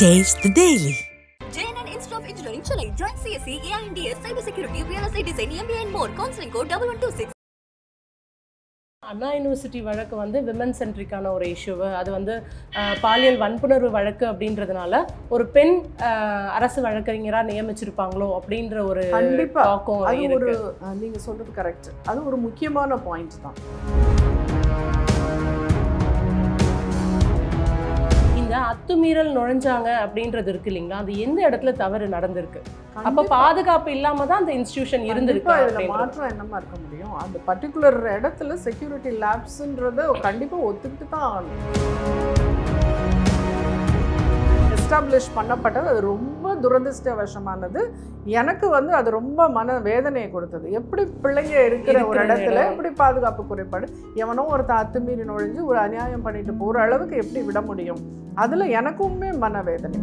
Taste the Daily. JNN Institute of Engineering, Chennai. Join CSE, AINDS, Cybersecurity, Real Estate Design, MBA and more. Counseling code 1126. Anna university வழக்கு வந்து women சென்ட்ரிக்கான ஒரு issue அது வந்து பாலியல் வன்புணர்வு வழக்கு அப்படின்றதுனால ஒரு பெண் அரசு வழக்கறிஞராக நியமிச்சிருப்பாங்களோ அப்படின்ற ஒரு கண்டிப்பா தாக்கம் அது ஒரு இருக்கு அஹ், நீங்க சொல்றது கரெக்ட் அது ஒரு முக்கியமான பாயிண்ட் தான் இந்த அத்துமீறல் நுழைஞ்சாங்க அப்படின்றது இருக்கு இல்லைங்களா? அது எந்த இடத்துல தவறு நடந்திருக்கு? அப்ப பாதுகாப்பு இல்லாம தான் அந்த இன்ஸ்டிடியூஷன் இருந்திருக்கு அப்படின்றது. மாற்றம் என்னமா இருக்க முடியும்? அந்த பர்டிகுலர் இடத்துல செக்யூரிட்டி லேப்ஸ்ன்றத கண்டிப்பா ஒத்துக்கிட்டு தான் ஆகணும். எஸ்டாப்ளிஷ் பண்ணப்பட்டது. அது ரொம்ப துரதிருஷ்டவசமானது. எனக்கு வந்து அது ரொம்ப மன வேதனையை கொடுத்தது. எப்படி பிள்ளைங்க இருக்கிற ஒரு இடத்துல. எப்படி பாதுகாப்பு குறைபாடு? எவனோ ஒருத்தன் அத்துமீறி நுழைஞ்சு ஒரு அநியாயம் பண்ணிட்டு போற அளவுக்கு எப்படி விட முடியும்? அதுல எனக்குமே மனவேதனை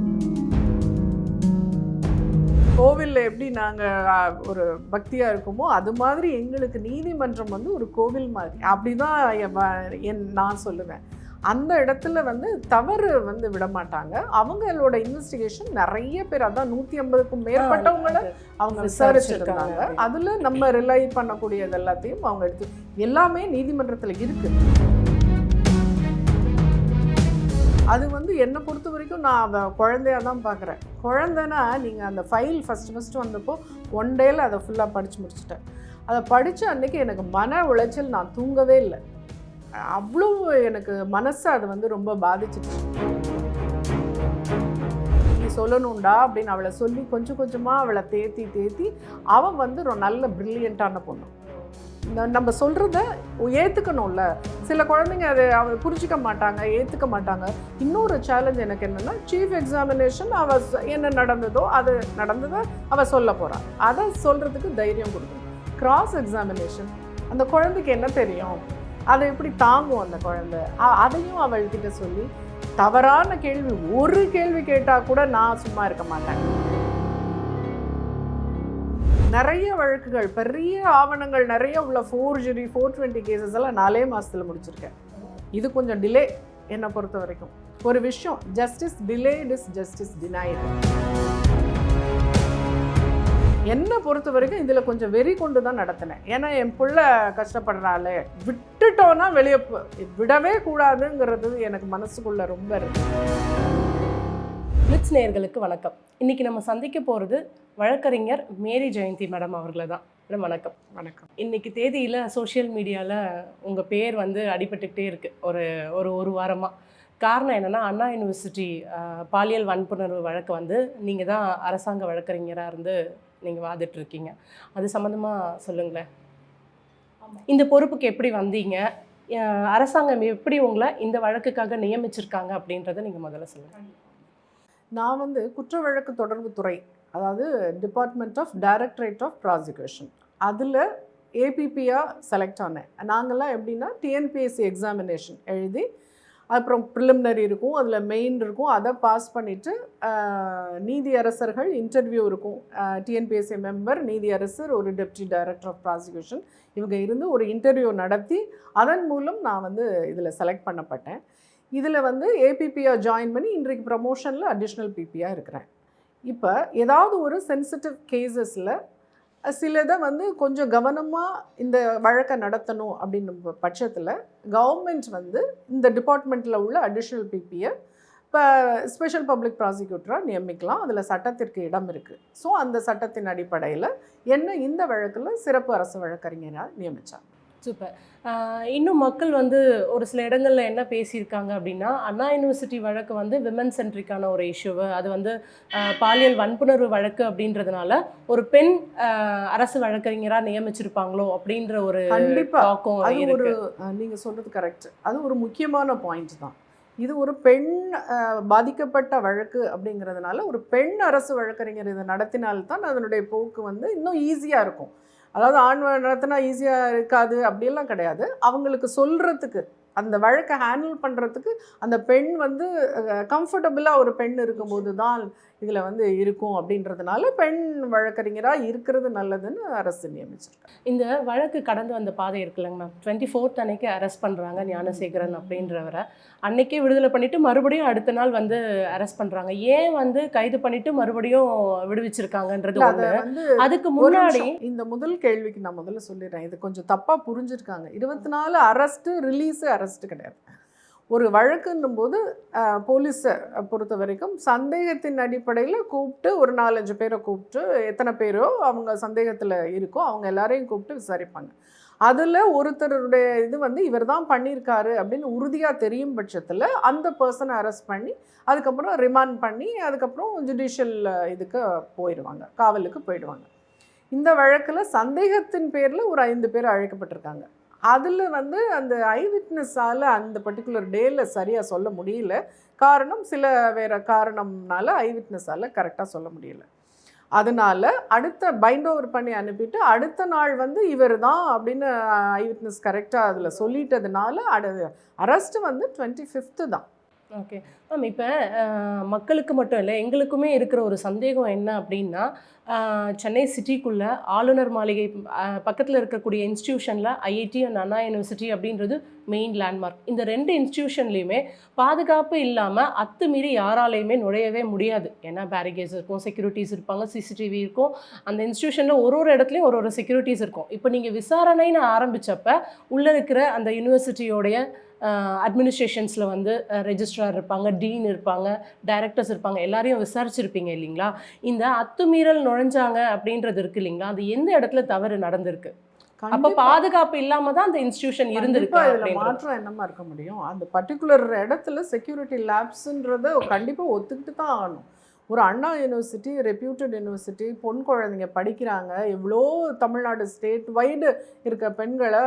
கோவிலில் எப்படி நாங்கள் ஒரு பக்தியாக இருக்கோமோ அது மாதிரி எங்களுக்கு நீதிமன்றம் வந்து ஒரு கோவில் மாதிரி. அப்படி தான் என் நான் சொல்லுவேன். அந்த இடத்துல வந்து தவறு வந்து விட மாட்டாங்க அவங்களோட இன்வெஸ்டிகேஷன் நிறைய பேர் அதான் நூற்றி ஐம்பதுக்கும் மேற்பட்டவங்கள அவங்க விசாரிச்சிருக்காங்க. அதில் நம்ம ரிலை பண்ணக்கூடியது எல்லாத்தையும் அவங்க எடுத்து எல்லாமே நீதிமன்றத்தில் இருக்குது அது வந்து என்னை பொறுத்த வரைக்கும் நான் அதை குழந்தையா தான் பார்க்குறேன் குழந்தைனா நீங்கள் அந்த ஃபைல் ஃபஸ்ட்டு ஃபஸ்ட்டு வந்தப்போ ஒன் டேயில் அதை ஃபுல்லாக படித்து முடிச்சிட்டேன். அதை படித்த அன்னைக்கு எனக்கு மன உளைச்சல் நான் தூங்கவே இல்லை. அவ்வளோ எனக்கு மனசை அது வந்து ரொம்ப பாதிச்சிச்சு. நீ சொல்லணும்டா அப்படின்னு அவளை சொல்லி கொஞ்சம் கொஞ்சமாக அவளை தேத்தி தேத்தி அவன் வந்து ஒரு நல்ல பிரில்லியண்ட்டான பொண்ணு. நம்ம சொல்கிறத ஏற்றுக்கணும்ல சில குழந்தைங்க அதை அவ புரிஞ்சிக்க மாட்டாங்க ஏற்றுக்க மாட்டாங்க. இன்னொரு சேலஞ்ச் எனக்கு என்னென்னா சீஃப் எக்ஸாமினேஷன் அவ என்ன நடந்ததோ அது நடந்ததை அவள் சொல்ல போகிறாள் அதை சொல்கிறதுக்கு தைரியம் கொடுக்கணும். கிராஸ் எக்ஸாமினேஷன் அந்த குழந்தைக்கு என்ன தெரியும்? அதை எப்படி தாங்கும் அந்த குழந்தை? அதையும் அவள்கிட்ட சொல்லி தவறான கேள்வி ஒரு கேள்வி கேட்டால் கூட நான் சும்மா இருக்க மாட்டேன். நிறைய வழக்குகள் பெரிய ஆவணங்கள் நிறைய உள்ள ஃபோர்ஜரி ஃபோர் டுவெண்ட்டி கேசஸ் எல்லாம் நாலே மாதத்தில் முடிச்சிருக்கேன். இது கொஞ்சம் டிலே என்னை பொறுத்த வரைக்கும். ஒரு விஷயம் justice delayed is justice denied என்னை பொறுத்த வரைக்கும் இதில் கொஞ்சம் வெறி கொண்டு தான் நடத்தினேன். ஏன்னா என் புள்ள கஷ்டப்படுறாளே. விட்டுட்டோன்னா வெளியே போ- விடவே கூடாதுங்கிறது எனக்கு மனசுக்குள்ள ரொம்ப இருக்கு. பிளிட்ஸ் நேயர்களுக்கு வணக்கம். இன்னைக்கு நம்ம சந்திக்க போறது வழக்கறிஞர் மேரி ஜெயந்தி மேடம் அவர்களை தான். மேடம் வணக்கம். வணக்கம். இன்னைக்கு தேதியில் சோஷியல் மீடியாவில் உங்கள் பேர் வந்து அடிபட்டுக்கிட்டே இருக்கு. ஒரு ஒரு ஒரு வாரமாக காரணம் என்னென்னா அண்ணா யூனிவர்சிட்டி பாலியல் வன்புணர்வு வழக்கு வந்து நீங்கள் தான் அரசாங்க வழக்கறிஞராக இருந்து நீங்கள் வாதிட்டு இருக்கீங்க அது சம்மந்தமாக சொல்லுங்களேன். இந்த பொறுப்புக்கு எப்படி வந்தீங்க? அரசாங்கம் எப்படி உங்களை இந்த வழக்குக்காக நியமிச்சிருக்காங்க அப்படின்றத நீங்கள் முதல்ல சொல்லுங்கள் நான் வந்து குற்ற வழக்கு தொடர்பு துறை அதாவது department of directorate of prosecution அதில் ஏபிபியாக செலக்ட் ஆனேன். நாங்கள்லாம் எப்படின்னா டிஎன்பிஎஸ்சி எக்ஸாமினேஷன் எழுதி அப்புறம் ப்ரிலிமினரி இருக்கும் அதில் மெயின் இருக்கும். அதை பாஸ் பண்ணிவிட்டு நீதியரசர்கள் இன்டர்வியூ இருக்கும். டிஎன்பிஎஸ்சி மெம்பர் நீதியரசர் ஒரு டெப்டி டைரக்டர் ஆஃப் ப்ராசிக்யூஷன் இவங்க இருந்து ஒரு இன்டர்வியூ நடத்தி அதன் மூலம் நான் வந்து இதில் செலக்ட் பண்ணப்பட்டேன். இதில் வந்து ஏபிபியாக ஜாயின் பண்ணி இன்றைக்கு ப்ரமோஷனில் அடிஷ்னல் பிபியாக இருக்கிறேன். இப்போ ஏதாவது ஒரு சென்சிட்டிவ் கேசஸில் சிலதை வந்து கொஞ்சம் கவனமாக இந்த வழக்கை நடத்தணும் அப்படின்னு பட்சத்தில் கவர்மெண்ட் வந்து இந்த டிபார்ட்மெண்ட்டில் உள்ள அடிஷ்னல் பிபியை இப்போ ஸ்பெஷல் பப்ளிக் ப்ராசிக்யூட்டராக நியமிக்கலாம். அதில் சட்டத்திற்கு இடம் இருக்குது ஸோ அந்த சட்டத்தின் அடிப்படையில் என்ன இந்த வழக்கில் சிறப்பு அரசு வழக்கறிஞராக நியமித்தாங்க சூப்பர் இன்னும் மக்கள் வந்து ஒரு சில இடங்கள்ல என்ன பேசியிருக்காங்க அப்படின்னா அண்ணா யூனிவர்சிட்டி வழக்கு வந்து விமன் சென்ட்ரிக்கான ஒரு இஷ்யூவு அது வந்து பாலியல் வன்புணர்வு வழக்கு அப்படின்றதுனால ஒரு பெண் அரசு வழக்கறிஞராக நியமிச்சிருப்பாங்களோ அப்படின்ற ஒரு கண்டிப்பா. தாக்கம் அது ஒரு நீங்கள் சொல்கிறது கரெக்ட் அது ஒரு முக்கியமான பாயிண்ட் தான். இது ஒரு பெண் பாதிக்கப்பட்ட வழக்கு அப்படிங்கிறதுனால ஒரு பெண் அரசு வழக்கறிஞர் இதை நடத்தினால்தான் அதனுடைய போக்கு வந்து இன்னும் ஈஸியாக இருக்கும். அதாவது ஆண் நடத்தினா ஈஸியாக இருக்காது அப்படிலாம் கிடையாது. அவங்களுக்கு சொல்கிறதுக்கு அந்த வழக்கை ஹேண்டில் பண்ணுறதுக்கு அந்த பெண் வந்து கம்ஃபர்டபுளாக ஒரு பெண் இருக்கும்போது தான் இதில் வந்து இருக்கும் அப்படின்றதுனால பெண் வழக்கறிஞராக இருக்கிறது நல்லதுன்னு அரசு நியமிச்சிருக்காங்க இந்த வழக்கு கடந்து வந்த பாதை இருக்குல்லங்க மேம் டுவெண்ட்டி ஃபோர்த் அன்னைக்கு அரெஸ்ட் பண்ணுறாங்க ஞானசேகரன் அப்படின்றவரை. அன்னைக்கே விடுதலை பண்ணிட்டு மறுபடியும் அடுத்த நாள் வந்து அரெஸ்ட் பண்ணுறாங்க ஏன் வந்து கைது பண்ணிட்டு மறுபடியும் விடுவிச்சிருக்காங்கன்றது ஒன்று அதுக்கு முன்னாடி. இந்த முதல் கேள்விக்கு நான் முதல்ல சொல்லிடுறேன். இது கொஞ்சம் தப்பாக புரிஞ்சிருக்காங்க. இருபத்தி நாலு அரெஸ்ட்டு ரிலீஸு அரெஸ்ட்டு கிடையாது. ஒரு வழக்குன்னும் போது போலீஸை பொறுத்த வரைக்கும் சந்தேகத்தின் அடிப்படையில் கூப்பிட்டு ஒரு நாலஞ்சு பேரை கூப்பிட்டு எத்தனை பேரோ அவங்க சந்தேகத்தில் இருக்கோ அவங்க எல்லாரையும் கூப்பிட்டு விசாரிப்பாங்க. அதில் ஒருத்தருடைய இது வந்து இவர் தான் பண்ணியிருக்காரு அப்படின்னு உறுதியாக தெரியும் பட்சத்தில் அந்த பர்சனை அரெஸ்ட் பண்ணி அதுக்கப்புறம் ரிமாண்ட் பண்ணி அதுக்கப்புறம் ஜுடிஷியல் இதுக்கு போயிடுவாங்க காவலுக்கு போயிடுவாங்க. இந்த வழக்கில் சந்தேகத்தின் பேரில் ஒரு ஐந்து பேர் அழைக்கப்பட்டிருக்காங்க. அதில் வந்து அந்த ஐ விட்னஸால் அந்த பர்டிகுலர் டேயில் சரியாக சொல்ல முடியல. காரணம் சில வேறு காரணம்னால ஐ விட்னஸால் கரெக்டாக சொல்ல முடியல. அதனால் அடுத்த பைண்ட் ஓவர் பண்ணி அனுப்பிட்டு அடுத்த நாள் வந்து இவர் தான் அப்படின்னு ஐ விட்னஸ் கரெக்டாக அதில் சொல்லிட்டதுனால அடு அரெஸ்ட்டு வந்து டுவெண்ட்டி ஃபிஃப்த்து தான். ஓகே மேம் இப்போ மக்களுக்கு மட்டும் இல்லை எங்களுக்குமே இருக்கிற ஒரு சந்தேகம் என்ன அப்படின்னா சென்னை சிட்டிக்குள்ளே ஆளுநர் மாளிகை பக்கத்தில் இருக்கக்கூடிய இன்ஸ்டியூஷனில் ஐஐடி அண்ட் அண்ணா யூனிவர்சிட்டி அப்படின்றது மெயின் லேண்ட்மார்க் இந்த ரெண்டு இன்ஸ்டியூஷன்லேயுமே பாதுகாப்பு இல்லாமல் அத்துமீறி யாராலையுமே நுழையவே முடியாது. ஏன்னா பேரிகேட்ஸ் இருக்கும் செக்யூரிட்டிஸ் இருப்பாங்க சிசிடிவி இருக்கும். அந்த இன்ஸ்டியூஷனில் ஒரு ஒரு இடத்துலையும் ஒரு ஒரு செக்யூரிட்டிஸ் இருக்கும். இப்போ நீங்கள் விசாரணைன்னு ஆரம்பிச்சப்ப உள்ளே இருக்கிற அந்த யூனிவர்சிட்டியோடைய அட்மினிஸ்ட்ரேஷன்ஸில் வந்து ரெஜிஸ்ட்ரார் இருப்பாங்க டீன் இருப்பாங்க டைரக்டர்ஸ் இருப்பாங்க எல்லாரையும் விசாரிச்சிருப்பீங்க இல்லைங்களா? இந்த அத்துமீறல் நுழைஞ்சாங்க அப்படின்றது இருக்கு இல்லைங்களா? அது எந்த இடத்துல தவறு நடந்திருக்கு? அப்ப. பாதுகாப்பு இல்லாம தான் அந்த இன்ஸ்டிடியூஷன் இருந்திருக்கு இதுல. மாற்றம் என்னமா இருக்க முடியும்? அந்த பர்டிகுலர் இடத்துல செக்யூரிட்டி லேப்ஸ்ன்றத கண்டிப்பா ஒத்துக்கிட்டு தான் ஆகணும். ஒரு அண்ணா யூனிவர்சிட்டி ரெப்யூட்டட் யூனிவர்சிட்டி பொன் குழந்தைங்க படிக்கிறாங்க. எவ்வளோ தமிழ்நாடு ஸ்டேட் வைடு இருக்க பெண்களை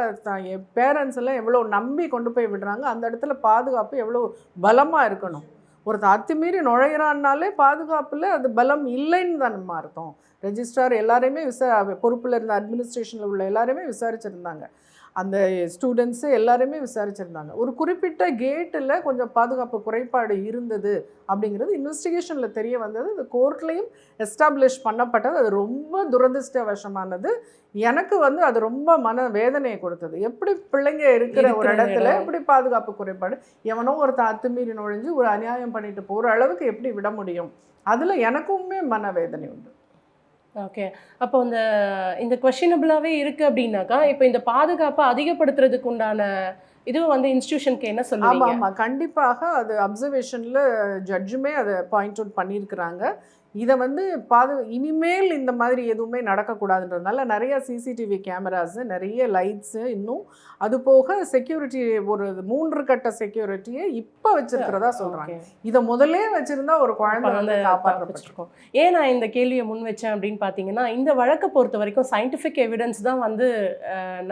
பேரண்ட்ஸ் எல்லாம் எவ்வளோ நம்பி கொண்டு போய் விடுறாங்க. அந்த இடத்துல பாதுகாப்பு எவ்வளோ பலமாக இருக்கணும். ஒருத்தர் அத்துமீறி நுழையிறான்னாலே பாதுகாப்பில் அது பலம் இல்லைன்னு தான் நம்ம அர்த்தம். ரெஜிஸ்ட்ரார் எல்லாரையுமே விசா பொறுப்பில் இருந்த அட்மினிஸ்ட்ரேஷனில் உள்ள எல்லாருமே விசாரிச்சிருந்தாங்க. அந்த ஸ்டூடெண்ட்ஸு எல்லாருமே விசாரிச்சிருந்தாங்க. ஒரு குறிப்பிட்ட கேட்டில் கொஞ்சம் பாதுகாப்பு குறைபாடு இருந்தது அப்படிங்கிறது இன்வெஸ்டிகேஷனில் தெரிய வந்தது. அது கோர்ட்லேயும் எஸ்டாப்ளிஷ் பண்ணப்பட்டது. அது ரொம்ப துரதிர்ஷ்டவசமானது. எனக்கு வந்து அது ரொம்ப மன வேதனையை கொடுத்தது. எப்படி பிள்ளைங்க இருக்கிற ஒரு இடத்துல. எப்படி பாதுகாப்பு குறைபாடு? எவனோ ஒருத்தன் அத்துமீறி நுழைஞ்சு ஒரு அநியாயம் பண்ணிட்டு போகிற அளவுக்கு எப்படி விட முடியும்? அதில் எனக்குமே மனவேதனை உண்டு. ஓகே அப்போ இந்த இந்த கொஷினபிளாகவே இருக்குது அப்படின்னாக்கா இப்போ இந்த பாதுகாப்பை அதிகப்படுத்துறதுக்கு உண்டான இது வந்து இன்ஸ்டியூஷனுக்கு என்ன ஆமாம் ஆமாம் கண்டிப்பாக அது அப்சர்வேஷனில் ஜட்ஜுமே அதை பாயிண்ட் அவுட் பண்ணியிருக்கிறாங்க. இதை வந்து பாது இனிமேல் இந்த மாதிரி எதுவுமே நடக்கக்கூடாதுன்றதுனால நிறைய சிசிடிவி கேமராஸு நிறைய லைட்ஸு இன்னும் அது போக செக்யூரிட்டி ஒரு மூன்று கட்ட செக்யூரிட்டியை இப்போ வச்சிருக்கிறதா சொல்கிறாங்க. இதை முதல்லே வச்சிருந்தா ஒரு குழந்தை வந்து காப்பாற்றப்பட்டிருக்கும். ஏன் நான் இந்த கேள்வியை முன் வச்சேன் அப்படின்னு பார்த்தீங்கன்னா இந்த வழக்கை பொறுத்த வரைக்கும் சயின்டிஃபிக் எவிடன்ஸ் தான் வந்து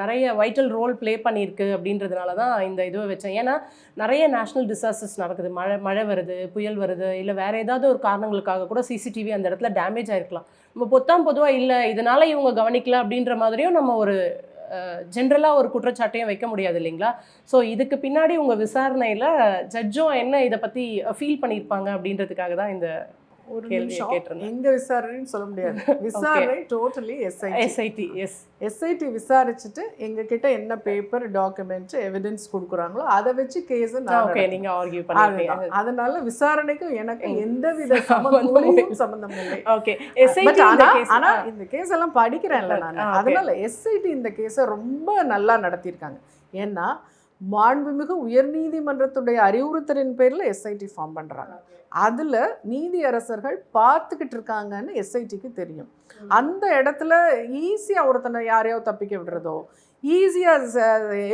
நிறைய வைட்டல் ரோல் ப்ளே பண்ணியிருக்கு அப்படின்றதுனால தான் இந்த இதுவை வச்சேன் ஏன்னா நிறைய நேஷனல் டிசாஸ்டர்ஸ் நடக்குது மழை மழை வருது புயல் வருது இல்லை வேற ஏதாவது ஒரு காரணங்களுக்காக கூட சிசிடிவி அந்த இடத்துல டேமேஜ் ஆகிருக்கலாம் நம்ம பொத்தாம் பொதுவாக இல்லை இதனால் இவங்க கவனிக்கல அப்படின்ற மாதிரியும் நம்ம ஒரு ஜென்ரலாக ஒரு குற்றச்சாட்டையும் வைக்க முடியாது இல்லைங்களா? ஸோ இதுக்கு பின்னாடி உங்கள் விசாரணையில் ஜட்ஜும் என்ன இதை பற்றி ஃபீல் பண்ணியிருப்பாங்க அப்படின்றதுக்காக தான் இந்த ஒரு நிமிஷம். எங்க விசாரணைன்னு சொல்ல முடியாது. விசாரணை totally SIT SIT S SIT விசாரிச்சுட்டு எங்க கிட்ட என்ன பேப்பர் டாக்குமெண்ட் எவிடன்ஸ் கொடுக்குறாங்களோ அதை வச்சு கேஸ் ஓகே நீங்க ஆர்கியூ பண்ணிருக்கீங்க. அதனால விசாரணைக்கும் எனக்கு ம். எந்தவித சம்பந்தமும் சம்பந்தம் இல்லை ஓகே எஸ்ஐடி ஆனா இந்த கேஸ் எல்லாம் படிக்கிறேன்ல நான். அதனால எஸ்ஐடி இந்த கேஸை ரொம்ப நல்லா நடத்தியிருக்காங்க. ஏன்னா மாண்புமிகு உயர்நீதிமன்றத்துடைய அறிவுறுத்தலின் பேரில் எஸ்ஐடி ஃபார்ம் பண்ணுறாங்க அதில் நீதியரசர்கள் பார்த்துக்கிட்டு இருக்காங்கன்னு எஸ்ஐடிக்கு தெரியும். அந்த இடத்துல ஈஸியாக ஒருத்தனை யாரையோ தப்பிக்க விடுறதோ ஈஸியாக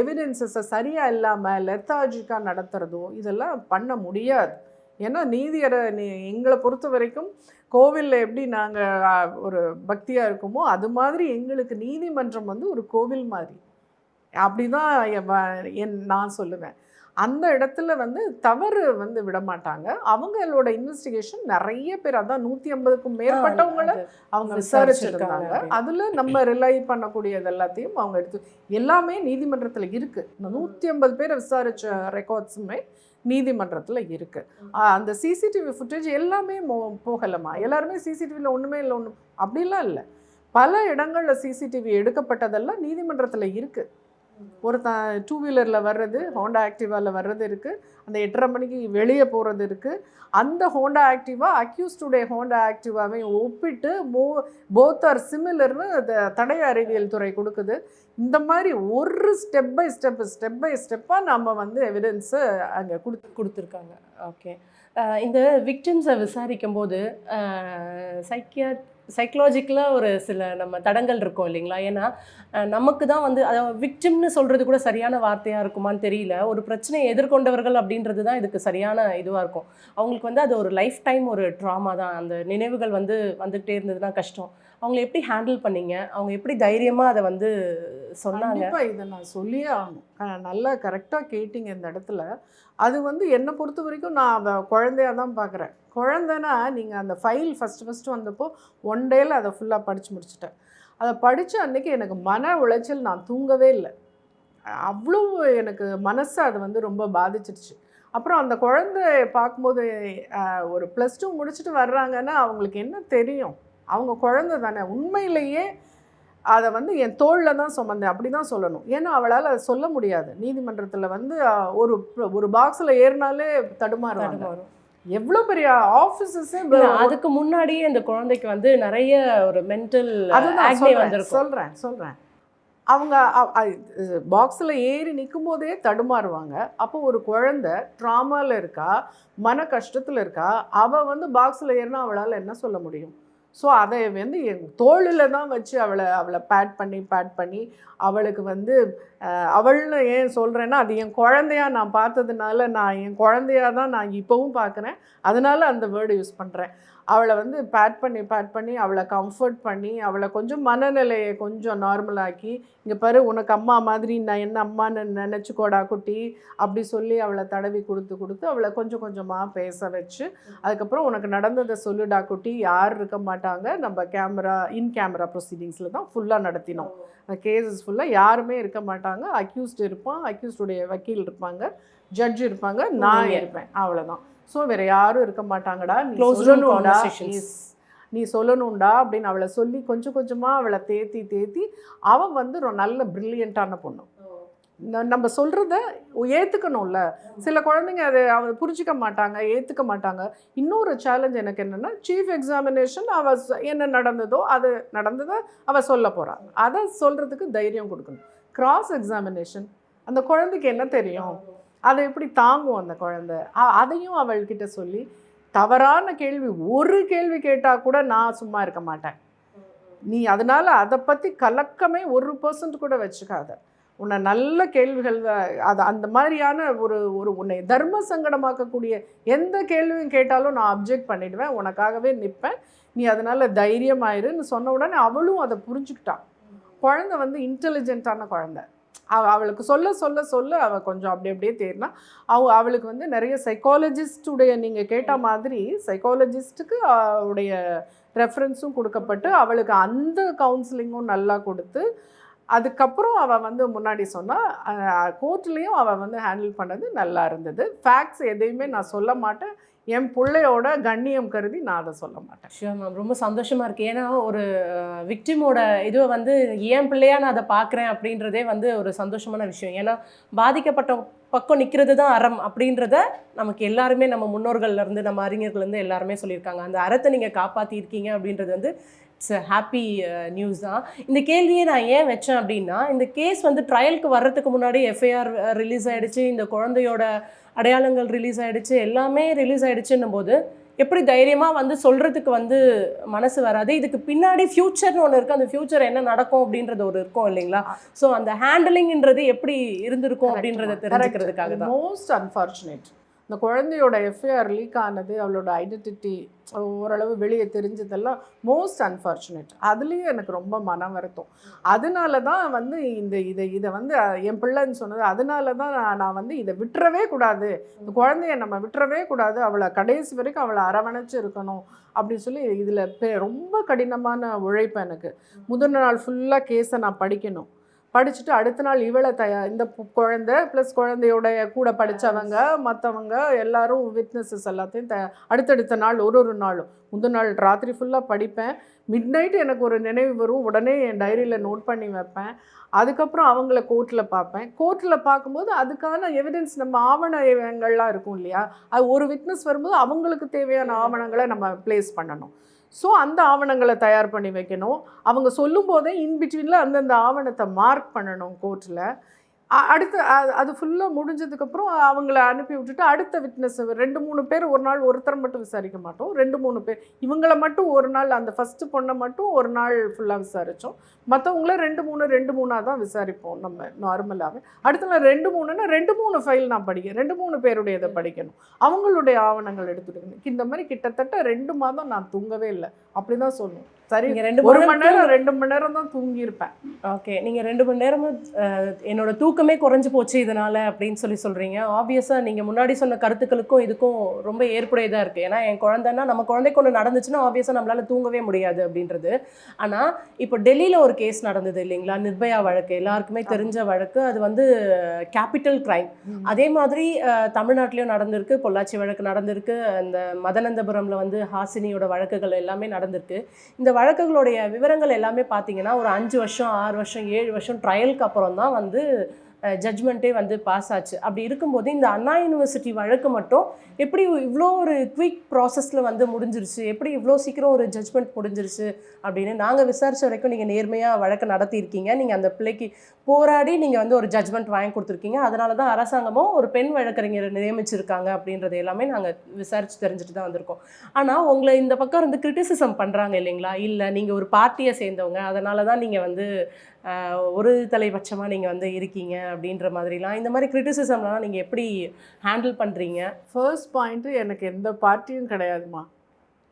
எவிடென்சஸை சரியாக இல்லாமல் லெத்தாஜிக்காக நடத்துகிறதோ இதெல்லாம் பண்ண முடியாது. ஏன்னா நீதியர நீ எங்களை பொறுத்த வரைக்கும் கோவிலில் எப்படி நாங்கள் ஒரு பக்தியாக இருக்குமோ அது மாதிரி எங்களுக்கு நீதிமன்றம் வந்து ஒரு கோவில் மாதிரி. அப்படி தான் என் நான் சொல்லுவேன். அந்த இடத்துல வந்து தவறு வந்து விட மாட்டாங்க அவங்களோட இன்வெஸ்டிகேஷன் நிறைய பேர் அதான் நூற்றி ஐம்பதுக்கும் மேற்பட்டவங்கள அவங்க விசாரிச்சிருக்காங்க. அதுல நம்ம ரிலை பண்ணக்கூடியது எல்லாத்தையும் அவங்க எடுத்து எல்லாமே நீதிமன்றத்துல இருக்கு. இந்த நூற்றி ஐம்பது பேரை விசாரிச்ச ரெக்கார்ட்ஸுமே நீதிமன்றத்துல இருக்கு. ஆஹ் அந்த சிசிடிவி ஃபுட்டேஜ் எல்லாமே போகலமா எல்லாருமே சிசிடிவியில் ஒண்ணுமே இல்லை ஒன்றும் அப்படிலாம் இல்லை. பல இடங்கள்ல சிசிடிவி எடுக்கப்பட்டதெல்லாம் நீதிமன்றத்துல இருக்கு. ஒரு த டூ வீலரில் வர்றது ஹோண்டா ஆக்டிவாவில் வர்றது இருக்குது அந்த எட்டரை மணிக்கு வெளியே போகிறது இருக்குது அந்த ஹோண்டா ஆக்டிவா அக்யூஸ்டுடைய ஹோண்டா ஆக்டிவாவையும் ஒப்பிட்டு மோ போத் ஆர் சிமிலர்னு தடய அறிவியல் துறை கொடுக்குது. இந்த மாதிரி ஒரு step by step step by ஸ்டெப்பாக நம்ம வந்து எவிடன்ஸை அங்கே கொடுத்து கொடுத்துருக்காங்க. ஓகே இந்த விக்டிம்ஸை விசாரிக்கும் போது சைக்கியாட் சைக்கலாஜிக்கலாக ஒரு சில நம்ம தடங்கள் இருக்கும் இல்லைங்களா? ஏன்னா நமக்கு தான் வந்து அதாவது விக்டிம்னு சொல்கிறது கூட சரியான வார்த்தையாக இருக்குமான்னு தெரியல. ஒரு பிரச்சனையை எதிர்கொண்டவர்கள் அப்படின்றது தான் இதுக்கு சரியான இதுவாக இருக்கும். அவங்களுக்கு வந்து அது ஒரு லைஃப் டைம் ஒரு ட்ராமா தான். அந்த நினைவுகள் வந்து வந்துகிட்டே இருந்ததுன்னா கஷ்டம். அவங்கள எப்படி ஹேண்டில் பண்ணீங்க? அவங்க எப்படி தைரியமாக அதை வந்து சொன்னாங்க? இதை நான் சொல்லியே ஆகணும். நல்லா கரெக்டாக கேட்டிங்க இந்த இடத்துல. அது வந்து என்னை பொறுத்த வரைக்கும் நான் குழந்தையாக தான் பார்க்குறேன் குழந்தைனா நீங்கள் அந்த ஃபைல் ஃபஸ்ட்டு ஃபஸ்ட்டு வந்தப்போ ஒன் டேயில் அதை ஃபுல்லாக படித்து முடிச்சிட்டேன். அதை படித்த அன்றைக்கி எனக்கு மன உளைச்சல் நான் தூங்கவே இல்லை. அவ்வளோ எனக்கு மனசை அது வந்து ரொம்ப பாதிச்சிருச்சு. அப்புறம் அந்த குழந்தைய பார்க்கும்போது ஒரு ப்ளஸ் டூ முடிச்சுட்டு வர்றாங்கன்னா அவங்களுக்கு என்ன தெரியும்? அவங்க குழந்தை தானே. உண்மையிலேயே அதை வந்து என் தோளில் தான் சுமந்தேன். அப்படி தான் சொல்லணும். ஏன்னா அவளால் அதை சொல்ல முடியாது. நீதிமன்றத்தில் வந்து ஒரு ஒரு பாக்ஸில் ஏறினாலே தடுமாறுவாங்க. வரும் எவ்வளோ பெரிய ஆஃபீஸஸே அதுக்கு முன்னாடியே இந்த குழந்தைக்கு வந்து நிறைய ஒரு மென்டல் வந்திருக்கும். சொல்கிறேன் சொல்கிறேன் அவங்க பாக்ஸில் ஏறி நிற்கும் போதே தடுமாறுவாங்க. அப்போ ஒரு குழந்தை ட்ராமாவில் இருக்கா மன கஷ்டத்தில் இருக்கா அவள் வந்து பாக்ஸில் ஏறினா அவளால் என்ன சொல்ல முடியும்? ஸோ அதை வந்து என் தோளில் தான் வச்சு அவளை அவளை பேட் பண்ணி பேட் பண்ணி அவளுக்கு வந்து அவள்னு ஏன் சொல்கிறேன்னா அது என் குழந்தையா நான் பார்த்ததுனால நான் என் குழந்தையா தான் நான் இப்போவும் பார்க்குறேன். அதனால் அந்த வேர்டு யூஸ் பண்ணுறேன் அவளை வந்து பேட் பண்ணி பேட் பண்ணி அவளை கம்ஃபர்ட் பண்ணி அவளை கொஞ்சம் மனநிலையை கொஞ்சம் நார்மலாக்கி இங்கே பாரு உனக்கு அம்மா மாதிரி நான் என்ன அம்மான்னு நினச்சிக்கோடா குட்டி அப்படி சொல்லி அவளை தடவி கொடுத்து கொடுத்து அவளை கொஞ்சம் கொஞ்சமாக பேச வச்சு அதுக்கப்புறம் உனக்கு நடந்ததை சொல்லுடா குட்டி யார் இருக்க மாட்டாங்க நம்ம கேமரா இன் கேமரா ப்ரொசீடிங்ஸில் தான் ஃபுல்லாக நடத்தினோம். அந்த கேசஸ் ஃபுல்லாக யாருமே இருக்க மாட்டாங்க அக்யூஸ்ட் இருப்பான் அக்யூஸ்டுடைய வக்கீல் இருப்பாங்க ஜட்ஜ் இருப்பாங்க நான். இருப்பேன். அவ்வளோதான் ஸோ வேற யாரும் இருக்க மாட்டாங்கடா. நீ சொல்லணும்டா. நீ சொல்லணும்டா அப்படின்னு அவளை சொல்லி கொஞ்சம் கொஞ்சமாக அவளை தேத்தி தேத்தி அவன் வந்து நல்ல பிரில்லியண்ட்டான பொண்ணு. நம்ம சொல்கிறத ஏற்றுக்கணும்ல சில குழந்தைங்க அதை அவ புரிஞ்சிக்க மாட்டாங்க ஏற்றுக்க மாட்டாங்க. இன்னொரு சேலஞ்ச் எனக்கு என்னென்னா சீஃப் எக்ஸாமினேஷன் அவள் என்ன நடந்ததோ அது நடந்ததை அவள் சொல்ல போகிறாள் அதை சொல்கிறதுக்கு தைரியம் கொடுக்கணும். கிராஸ் எக்ஸாமினேஷன் அந்த குழந்தைக்கு என்ன தெரியும்? அதை எப்படி தாங்கும் அந்த குழந்தை? அதையும் அவள்கிட்ட சொல்லி தவறான கேள்வி ஒரு கேள்வி கேட்டால் கூட நான் சும்மா இருக்க மாட்டேன். நீ அதனால் அதை பற்றி கலக்கமே ஒரு பர்சன்ட் கூட வச்சுக்காத. உன்னை நல்ல கேள்விகள் அது அந்த மாதிரியான ஒரு ஒரு உன்னை தர்ம சங்கடமாக்கக்கூடிய எந்த கேள்வியும் கேட்டாலும் நான் அப்ஜெக்ட் பண்ணிடுவேன். உனக்காகவே நிற்பேன் நீ அதனால் தைரியமாயிருன்னு சொன்ன உடனே அவளும் அதை புரிஞ்சுக்கிட்டான் குழந்தை வந்து இன்டெலிஜென்ட்டான குழந்தை. அவளுக்கு சொல்ல சொல்ல சொல்ல அவள் கொஞ்சம் அப்படி அப்படியே தேர்னா அவ அவளுக்கு வந்து நிறைய சைக்காலஜிஸ்டுடைய நீங்கள் கேட்ட மாதிரி சைக்காலஜிஸ்ட்டுக்கு உடைய ரெஃபரன்ஸும் கொடுக்கப்பட்டு அவளுக்கு அந்த கவுன்சிலிங்கும் நல்லா கொடுத்து அதுக்கப்புறம் அவள் வந்து முன்னாடி சொன்னால் கோர்ட்லேயும் அவள் வந்து ஹேண்டில் பண்ணது நல்லா இருந்தது. ஃபேக்ட்ஸ் எதையுமே நான் சொல்ல மாட்டேன். என் பிள்ளையோட கண்ணியம் கருதி நான் அதை சொல்ல மாட்டேன். ஷியோர் மேம் ரொம்ப சந்தோஷமா இருக்கு. ஏன்னா ஒரு விக்டிமோட இதுவை வந்து என் பிள்ளையா நான் அதை பார்க்குறேன் அப்படின்றதே வந்து ஒரு சந்தோஷமான விஷயம். ஏன்னா பாதிக்கப்பட்ட பக்கம் நிற்கிறது தான் அறம் அப்படின்றத நமக்கு எல்லாருமே நம்ம முன்னோர்கள்லேருந்து நம்ம அறிஞர்கள்லேருந்து எல்லாருமே சொல்லியிருக்காங்க. அந்த அறத்தை நீங்கள் காப்பாற்றிருக்கீங்க அப்படின்றது வந்து இட்ஸ் ஹாப்பி நியூஸ் தான். இந்த கேள்வியை நான் ஏன் வச்சேன் அப்படின்னா இந்த கேஸ் வந்து ட்ரையலுக்கு வர்றதுக்கு முன்னாடி எஃப்ஐஆர் ரிலீஸ் ஆயிடுச்சு இந்த குழந்தையோட அடையாளங்கள் ரிலீஸ் ஆயிடுச்சு எல்லாமே ரிலீஸ் ஆயிடுச்சுன்னும் போது எப்படி தைரியமாக வந்து சொல்கிறதுக்கு வந்து மனசு வராது? இதுக்கு பின்னாடி ஃப்யூச்சர்னு ஒன்று இருக்குது அந்த ஃப்யூச்சர் என்ன நடக்கும் அப்படின்றது ஒரு இருக்கும் இல்லைங்களா? ஸோ அந்த ஹேண்டலிங்ன்றது எப்படி இருந்திருக்கும் அப்படின்றத தெரிஞ்சுக்கிறதுக்காக தான். மோஸ்ட் அன்ஃபார்ச்சுனேட் இந்த குழந்தையோட எஃப்ஐஆர் லீக் ஆனது அவளோட ஐடென்டிட்டி ஓரளவு வெளியே தெரிஞ்சதெல்லாம் மோஸ்ட் அன்ஃபார்ச்சுனேட் அதுலேயும் எனக்கு ரொம்ப மனம் வருத்தம். அதனால தான் வந்து இந்த இதை இதை வந்து என் பிள்ளைன்னு சொன்னது அதனால தான் நான் நான் வந்து இதை விட்டுறவே கூடாது. இந்த குழந்தைய நம்ம விட்டுறவே கூடாது. அவளை கடைசி வரைக்கும் அவளை அரவணைச்சு இருக்கணும் அப்படின்னு சொல்லி இதில் ரொம்ப கடினமான உழைப்பு எனக்கு. முதல் நாள் ஃபுல்லாக கேஸை நான் படிக்கணும். படிச்சுட்டு அடுத்த நாள் இவளை தயா இந்த குழந்தை ப்ளஸ் குழந்தையோடைய கூட படித்தவங்க மற்றவங்க எல்லாரும் விட்னஸஸ் எல்லாத்தையும் த அடுத்தடுத்த நாள் ஒரு ஒரு நாளும். முந்தின நாள் ராத்திரி ஃபுல்லாக படிப்பேன். மிட் நைட் எனக்கு ஒரு நினைவு வரும். உடனே என் டைரியில் நோட் பண்ணி வைப்பேன். அதுக்கப்புறம் அவங்கள கோர்ட்டில் பார்ப்பேன். கோர்ட்டில் பார்க்கும்போது அதுக்கான எவிடன்ஸ் நம்ம ஆவணங்கள்லாம் இருக்கும் இல்லையா? அது ஒரு விட்னஸ் வரும்போது அவங்களுக்கு தேவையான ஆவணங்களை நம்ம ப்ளேஸ் பண்ணணும். ஸோ அந்த ஆவணங்களை தயார் பண்ணி வைக்கணும். அவங்க சொல்லும் போதே இன்பிட்வீனில் அந்தந்த ஆவணத்தை மார்க் பண்ணணும் கோர்ட்டில் அடுத்து அது ஃபுல்லாக முடிஞ்சதுக்கப்புறம் அவங்கள அனுப்பி விட்டுட்டு அடுத்த விட்னஸ் ரெண்டு மூணு பேர் ஒரு நாள் ஒருத்தர் மட்டும் விசாரிக்க மாட்டோம். ரெண்டு மூணு பேர். இவங்கள மட்டும் ஒரு நாள் அந்த ஃபஸ்ட்டு பொண்ணை மட்டும் ஒரு நாள் ஃபுல்லாக விசாரித்தோம் மற்றவங்கள ரெண்டு மூணு ரெண்டு மூணாக தான் விசாரிப்போம் நம்ம நார்மலாகவே அடுத்த நாள் ரெண்டு மூணுன்னா ரெண்டு மூணு ஃபைல் நான் படிக்கிறேன். ரெண்டு மூணு பேருடையதை படிக்கணும். அவங்களுடைய ஆவணங்கள் எடுத்துக்கணும் இந்த மாதிரி கிட்டத்தட்ட ரெண்டு மாதம் நான் தூங்கவே இல்லை. அப்படி தான் சொல்லுவோம் சரி ரெண்டு ஒரு மணி நேரம் ரெண்டு மணி நேரம் தான் தூங்கியிருப்பேன். ஓகே நீங்க ரெண்டு மணி நேரமா அஹ், என்னோட தூக்கமே குறைஞ்சு போச்சு இதனால அப்படின்னு சொல்லி சொல்றீங்க. ஆப்வியஸா நீங்க முன்னாடி சொன்ன கருத்துக்களுக்கும் இதுக்கும் ரொம்ப ஏற்புடையதா இருக்கு. ஏன்னா என் குழந்தைன்னா நம்ம குழந்தைக்கு ஒன்று நடந்துச்சுன்னா ஆப்வியஸா நம்மளால தூங்கவே முடியாது அப்படின்றது. ஆனா இப்போ டெல்லியில ஒரு கேஸ் நடந்தது இல்லைங்களா? நிர்பயா வழக்கு. எல்லாருக்குமே தெரிஞ்ச வழக்கு. அது வந்து கேபிட்டல் கிரைம் அதே மாதிரி தமிழ்நாட்டிலயும் நடந்திருக்கு. பொள்ளாச்சி வழக்கு நடந்திருக்கு. அந்த மதனந்தபுரம்ல வந்து ஹாசினியோட வழக்குகள் எல்லாமே நடந்திருக்கு. இந்த வழக்குகளுடைய விவரங்கள் எல்லாமே பார்த்தீங்கன்னா ஒரு அஞ்சு வருஷம் ஆறு வருஷம் ஏழு வருஷம் ட்ரையலுக்கு அப்புறம் தான் வந்து ஜட்ஜ்மெண்ட்டே வந்து பாஸ் ஆச்சு. அப்படி இருக்கும்போது இந்த அண்ணா யூனிவர்சிட்டி வழக்கு மட்டும் எப்படி இவ்வளோ ஒரு குவிக் ப்ராசஸில் வந்து முடிஞ்சிருச்சு? எப்படி இவ்வளோ சீக்கிரம் ஒரு ஜட்ஜ்மெண்ட் முடிஞ்சிருச்சு? அப்படின்னு நாங்கள் விசாரித்த வரைக்கும் நீங்கள் நேர்மையாக வழக்கு நடத்தியிருக்கீங்க. நீங்கள் அந்த பிள்ளைக்கு போராடி நீங்கள் வந்து ஒரு ஜட்ஜ்மெண்ட் வாங்கி கொடுத்துருக்கீங்க. அதனால தான் அரசாங்கமும் ஒரு பெண் வழக்கறிஞரை நியமிச்சிருக்காங்க அப்படின்றது எல்லாமே நாங்கள் விசாரித்து தெரிஞ்சுட்டு தான் வந்திருக்கோம். ஆனால் உங்களை இந்த பக்கம் வந்து கிரிட்டிசிசம் பண்ணுறாங்க இல்லைங்களா? இல்லை நீங்கள் ஒரு பார்ட்டியை சேர்ந்தவங்க. அதனால தான் நீங்கள் வந்து ஒரு தலைபட்சமாக நீங்கள் வந்து இருக்கீங்க அப்படின்ற மாதிரிலாம். இந்த மாதிரி கிரிட்டிசிசம்லாம் நீங்கள் எப்படி ஹேண்டில் பண்ணுறீங்க ஃபர்ஸ்ட் பாயிண்ட்டு எனக்கு எந்த பார்ட்டியும் கிடையாதுமா.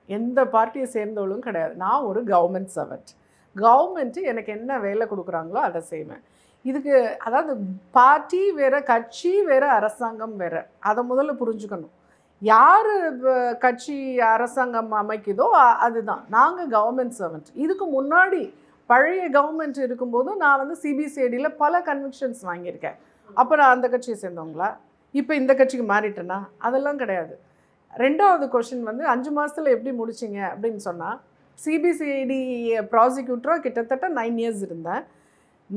எந்த பார்ட்டியை சேர்ந்தவளும் கிடையாது. நான் ஒரு கவர்மெண்ட் சர்வெண்ட் கவர்மெண்ட்டு எனக்கு என்ன வேலை கொடுக்குறாங்களோ அதை செய்வேன். இதுக்கு அதாவது பார்ட்டி வேறு கட்சி வேறு அரசாங்கம் வேறு. அதை முதல்ல புரிஞ்சுக்கணும். யார் கட்சி அரசாங்கம் அமைக்குதோ அதுதான். நாங்கள் கவர்மெண்ட் சர்வெண்ட் இதுக்கு முன்னாடி பழைய கவர்மெண்ட் இருக்கும்போதும் நான் வந்து சிபிசிஐடியில் பல கன்விக்ஷன்ஸ் வாங்கியிருக்கேன். அப்போ நான் அந்த கட்சியை சேர்ந்தவங்களா? இப்போ இந்த கட்சிக்கு மாறிட்டேன்னா அதெல்லாம் கிடையாது. ரெண்டாவது கொஷின் வந்து அஞ்சு மாதத்தில் எப்படி முடிச்சிங்க? அப்படின்னு சொன்னால் சிபிசிஐடி ப்ராசிக்யூட்டராக கிட்டத்தட்ட நைன் இயர்ஸ் இருந்தேன்.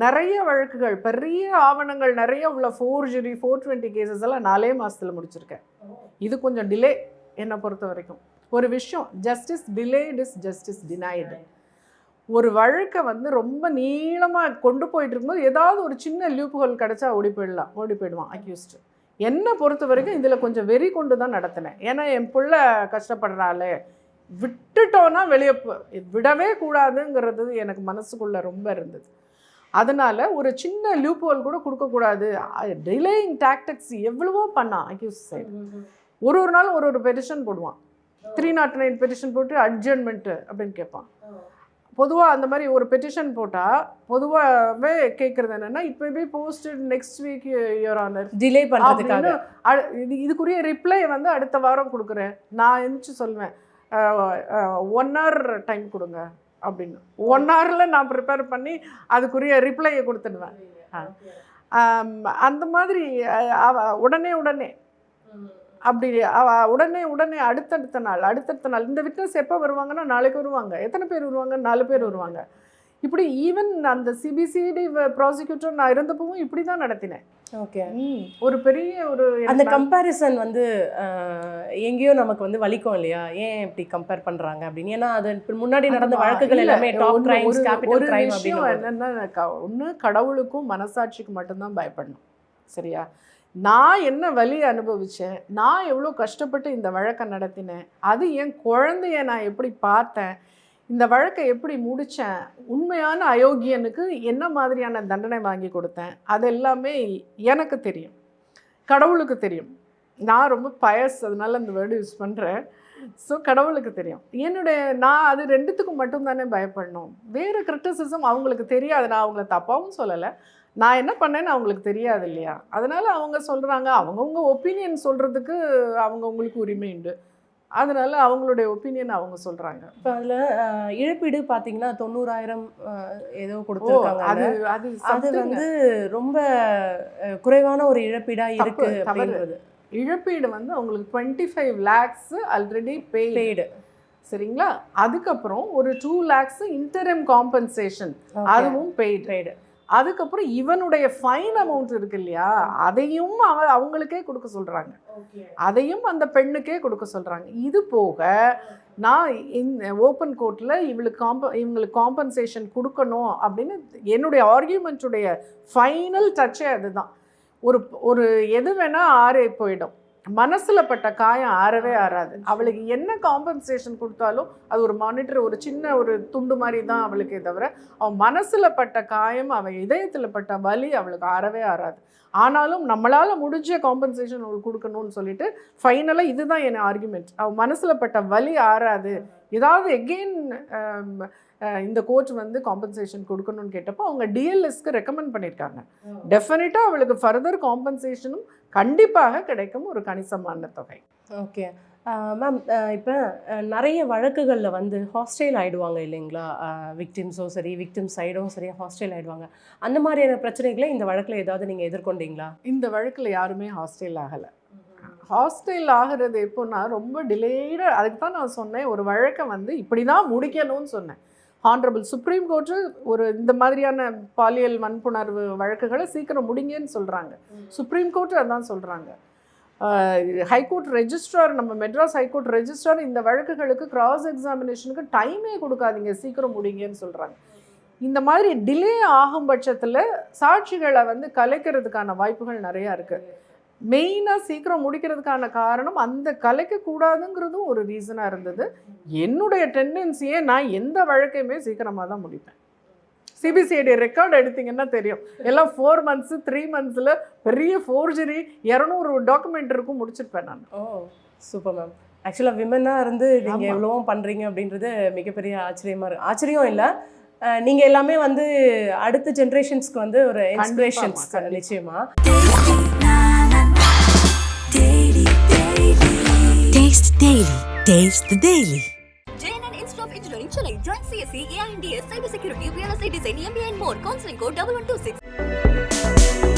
நிறைய வழக்குகள் பெரிய ஆவணங்கள் நிறைய உள்ள four jury four twenty cases எல்லாம் நாலே மாதத்தில் முடிச்சிருக்கேன். இது கொஞ்சம் டிலே என்னை பொறுத்த வரைக்கும். ஒரு விஷயம் justice delayed is justice denied ஒரு வழக்கை வந்து ரொம்ப நீளமாக கொண்டு போயிட்டு இருக்கும்போது ஏதாவது ஒரு சின்ன லூப் ஹோல் கிடச்சா ஓடி போயிடலாம் ஓடி போயிடுவான் அக்யூஸ்டு என்னை பொறுத்த வரைக்கும் இதில் கொஞ்சம் வெறி கொண்டு தான் நடத்தினேன். ஏன்னா என் பிள்ளை கஷ்டப்படுறாளே விட்டுட்டோன்னா வெளியே போ- விடவே கூடாதுங்கிறது எனக்கு மனசுக்குள்ளே ரொம்ப இருந்தது. அதனால் ஒரு சின்ன லூப் ஹோல் கூட கொடுக்கக்கூடாது டிலேயிங் டாக்டிக்ஸ் எவ்வளவோ பண்ணான் அக்யூஸ் சைடு ஒரு ஒரு நாளும் ஒரு ஒரு பெட்டிஷன் போடுவான். த்ரீ நாட் நைன் பெட்டிஷன் போட்டு அட்ஜர்ன்மெண்ட்டு அப்படின்னு கேட்பான். பொதுவாக அந்த மாதிரி ஒரு பெட்டிஷன் போட்டால் பொதுவாகவே கேட்குறது என்னென்னா இப்போ போய் posted next week your honour delay பண்ணுறதுக்காக இது இதுக்குரிய ரிப்ளை வந்து அடுத்த வாரம் கொடுக்குறேன். நான் எந்திரிச்சு சொல்லுவேன் ஒன் ஹவர் டைம் கொடுங்க. அப்படின்னு. ஒன் ஹவரில் நான் ப்ரிப்பேர் பண்ணி அதுக்குரிய ரிப்ளையை கொடுத்துடுவேன். அந்த மாதிரி உடனே உடனே. அப்படி உடனே உடனே அடுத்தடுத்த நாள் அடுத்தடுத்த நாள் இந்த விட்னஸ் எப்போ வருவாங்கன்னா நாளைக்கு வருவாங்க. எத்தனை பேர் வருவாங்க? நாலு பேர் வருவாங்க. இப்படி ஈவன் அந்த சிபிசிஐடி ப்ராசிக்யூட்டர் நான் இருந்தப்பவும் இப்படி தான் நடத்தினேன். ஓகே. ஒரு பெரிய ஒரு அந்த கம்பேரிசன் வந்து எங்கேயோ நமக்கு வந்து வலிக்கும் இல்லையா? ஏன் இப்படி கம்பேர் பண்றாங்க அப்படின்னு? ஏன்னா அது முன்னாடி நடந்த வழக்குகள் எல்லாமே டாப் கிரைம்ஸ் கேபிட்டல் கிரைம் என்னன்னா ஒன்று கடவுளுக்கும் மனசாட்சிக்கு மட்டும்தான் பயப்படணும். சரியா? நான் என்ன வழி அனுபவித்தேன் நான் எவ்வளோ கஷ்டப்பட்டு இந்த வழக்கை நடத்தினேன்? அது என் குழந்தைய நான் எப்படி பார்த்தேன்? இந்த வழக்கை எப்படி முடித்தேன் உண்மையான அயோக்கியனுக்கு என்ன மாதிரியான தண்டனை வாங்கி கொடுத்தேன்? அது எல்லாமே எனக்கு தெரியும். கடவுளுக்கு தெரியும். நான் ரொம்ப பயஸ் அதனால் அந்த வேர்டு யூஸ் பண்ணுறேன் ஸோ கடவுளுக்கு தெரியும். என்னுடைய நான் அது ரெண்டுத்துக்கும் மட்டும்தானே பயப்படணும். வேறு கிரிட்டிசிசம் அவங்களுக்கு தெரியாது. நான் அவங்கள தப்பாகவும் சொல்லலை. நான் என்ன பண்ணேன்னு அவங்களுக்கு தெரியாது இல்லையா? அதனால அவங்க சொல்கிறாங்க அவங்கவுங்க ஒப்பீனியன் சொல்கிறதுக்கு அவங்கவுங்களுக்கு உரிமை உண்டு. அதனால அவங்களுடைய ஒப்பீனியன் அவங்க சொல்கிறாங்க இப்போ அதில் இழப்பீடு பார்த்தீங்கன்னா தொண்ணூறாயிரம் ஏதோ கொடுத்துருக்காங்க அது அது அது வந்து ரொம்ப குறைவான ஒரு இழப்பீடா இருக்கு. அப்படின்றது. இழப்பீடு வந்து அவங்களுக்கு twenty five lakhs already paid சரிங்களா? அதுக்கப்புறம் ஒரு டூ லேக்ஸ் இன்டரம் காம்பன்சேஷன் அதுவும் பெய்டு பெய்டு அதுக்கப்புறம் இவனுடைய ஃபைன் அமௌண்ட் இருக்கு இல்லையா? அதையும் அவ அவங்களுக்கே கொடுக்க சொல்றாங்க. அதையும் அந்த பெண்ணுக்கே கொடுக்க சொல்றாங்க. இது போக நான் இந்த ஓப்பன் கோர்ட்டில் இவளுக்கு காம்ப இவங்களுக்கு காம்பன்சேஷன் கொடுக்கணும் அப்படின்னு என்னுடைய ஆர்கியூமெண்ட்டுடைய ஃபைனல் டச்சே அதுதான். ஒரு ஒரு எது வேணால் ஆறே போயிடும். மனசில் பட்ட காயம் ஆறவே ஆறாது. அவளுக்கு என்ன காம்பன்சேஷன் கொடுத்தாலும் அது ஒரு மானிட்டர் ஒரு சின்ன ஒரு துண்டு மாதிரி தான் அவளுக்கே தவிர அவன் மனசில் பட்ட காயம் அவன் இதயத்தில் பட்ட வலி அவளுக்கு ஆறவே ஆறாது. ஆனாலும் நம்மளால் முடிஞ்ச காம்பன்சேஷன் அவளுக்கு கொடுக்கணும்னு சொல்லிட்டு ஃபைனலாக இதுதான் என் ஆர்குமெண்ட் அவன் மனசில் பட்ட வலி ஆறாது. ஏதாவது எகெயின் இந்த கோர்ட் வந்து காம்பன்சேஷன் கொடுக்கணும்னு கேட்டப்போ அவங்க டிஎல்எஸ்க்கு ரெக்கமெண்ட் பண்ணியிருக்காங்க. டெஃபினட்டாக அவளுக்கு ஃபர்தர் காம்பன்சேஷனும் கண்டிப்பாக கிடைக்கும் ஒரு கணிசமான தொகை. ஓகே. மேம் இப்போ நிறைய வழக்குகளில் வந்து ஹாஸ்டைல் ஆயிடுவாங்க இல்லைங்களா? விக்டிம்ஸும் சரி விக்டிம் சைடும் சரி ஹாஸ்டைல் ஆயிடுவாங்க. அந்த மாதிரியான பிரச்சனைகளை இந்த வழக்கில் ஏதாவது நீங்கள் எதிர்கொண்டீங்களா? இந்த வழக்கில் யாருமே ஹாஸ்டல் ஆகலை. ஹாஸ்டல் ஆகிறது எப்போன்னா ரொம்ப டிலேடு அதுக்கு தான் நான் சொன்னேன் ஒரு வழக்கை வந்து இப்படி தான் முடிக்கணும்னு சொன்னேன். ஹானரபிள் சுப்ரீம் கோர்ட்டு ஒரு இந்த மாதிரியான பாலியல் வன்புணர்வு வழக்குகளை சீக்கிரம் முடிங்கன்னு சொல்கிறாங்க சுப்ரீம் கோர்ட்டு அதான் சொல்கிறாங்க ஹைகோர்ட் ரெஜிஸ்ட்ரார் நம்ம மெட்ராஸ் ஹைகோர்ட் ரெஜிஸ்ட்ரார் இந்த வழக்குகளுக்கு கிராஸ் எக்ஸாமினேஷனுக்கு டைமே கொடுக்காதீங்க. சீக்கிரம் முடிங்கன்னு சொல்கிறாங்க இந்த மாதிரி டிலே ஆகும் பட்சத்தில் சாட்சிகளை வந்து கலைக்கிறதுக்கான வாய்ப்புகள் நிறையா இருக்குது மெயினாக சீக்கிரம் முடிக்கிறதுக்கான காரணம் அந்த கலைக்கக்கூடாதுங்கிறதும் ஒரு ரீசனாக இருந்தது. என்னுடைய டெண்டன்சியே நான் எந்த வழக்கையுமே சீக்கிரமாக தான் முடிப்பேன். சிபிசிஐடி ரெக்கார்டு எடுத்தீங்கன்னா தெரியும். எல்லாம் ஃபோர் மந்த்ஸு த்ரீ மந்த்ஸில் பெரிய ஃபோர்ஜரி இரநூறு டாக்குமெண்ட் இருக்கும் முடிச்சிருப்பேன் நான். ஓ சூப்பர் மேம் ஆக்சுவலாக விமனாக இருந்து நீங்கள். எவ்வளவும் பண்ணுறீங்க அப்படின்றது மிகப்பெரிய ஆச்சரியமாக இருக்கு. ஆச்சரியம் இல்லை. நீங்கள் எல்லாமே வந்து அடுத்த ஜென்ரேஷன்ஸ்க்கு வந்து ஒரு இன்ஸ்பிரேஷன்ஸ் கண்டிப்பா. Taste Daily. Taste the Daily. JNN Institute of Engineering, Chennai. Join CSE, AINDS, Cybersecurity, Real Estate Design, MBA and more. Counseling code 1126.